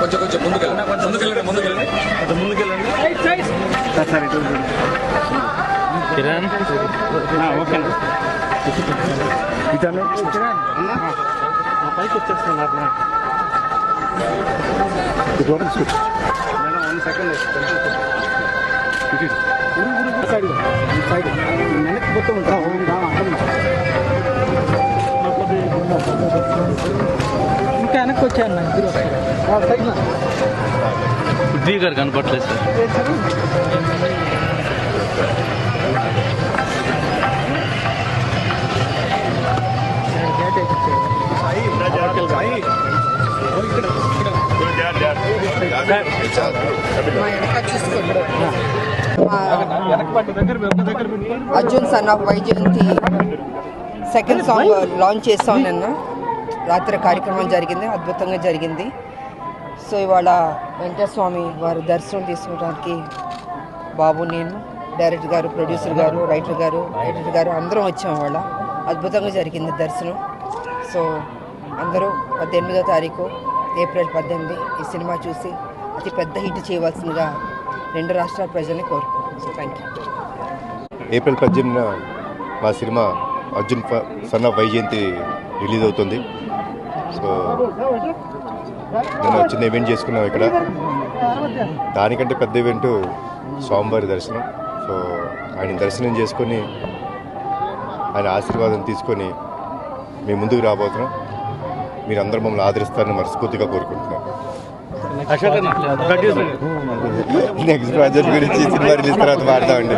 కొంచెం కొంచెం ముందుకెళ్ళండి ముందుకెళ్ళండి ముందుకెళ్ళండి కొంచెం ముందుకెళ్ళండి కిరణ్ ఓకే ఇతను పైకి వచ్చేస్తున్నారు దూరం తీసుకొచ్చు వన్ సెకండ్ సైడ్ సైడ్ వెనక్కి పోతూ ఉంటాం ఇంకా వెనక్కి వచ్చాను నా ఇద్దరు వస్తారు ఉద్వి గారు కనపట్లేదు సార్ మా వెనక చూసుకోండి మా Arjun son of Vyjayanthi second song launch చేస్తాం నిన్న. రాత్రి కార్యక్రమం జరిగింది అద్భుతంగా జరిగింది. సో ఇవాళ వెంకటస్వామి వారు దర్శనం తీసుకోవడానికి బాబు నేను డైరెక్టర్ గారు ప్రొడ్యూసర్ గారు రైటర్ గారు ఎడిటర్ గారు అందరం వచ్చాం ఇవాళ. అద్భుతంగా జరిగింది దర్శనం. సో అందరూ పద్దెనిమిదో తారీఖు ఏప్రిల్ పద్దెనిమిది ఈ సినిమా చూసి అతి పెద్ద హిట్ చేయవలసిందిగా రెండు రాష్ట్రాల ప్రజల్ని కోరుకుంటున్నాను సో థ్యాంక్ యూ ఏప్రిల్ పద్దెనిమిదిన మా సినిమా అర్జున్ ఫ- సన్ ఆఫ్ వైజయంతి రిలీజ్ అవుతుంది. సో నేను చిన్న ఈవెంట్ చేసుకున్నాం ఇక్కడ. దానికంటే పెద్ద ఈవెంట్ స్వామివారి దర్శనం. సో ఆయన దర్శనం చేసుకొని ఆయన ఆశీర్వాదం తీసుకొని మేము ముందుకు రాబోతున్నాం. మీరందరూ మమ్మల్ని ఆదరిస్తారని మనస్ఫూర్తిగా కోరుకుంటున్నాం. నెక్స్ట్ ప్రాజెక్ట్ గురించి సినిమా రిలీజ్ తర్వాత మాట్లాడదామండి.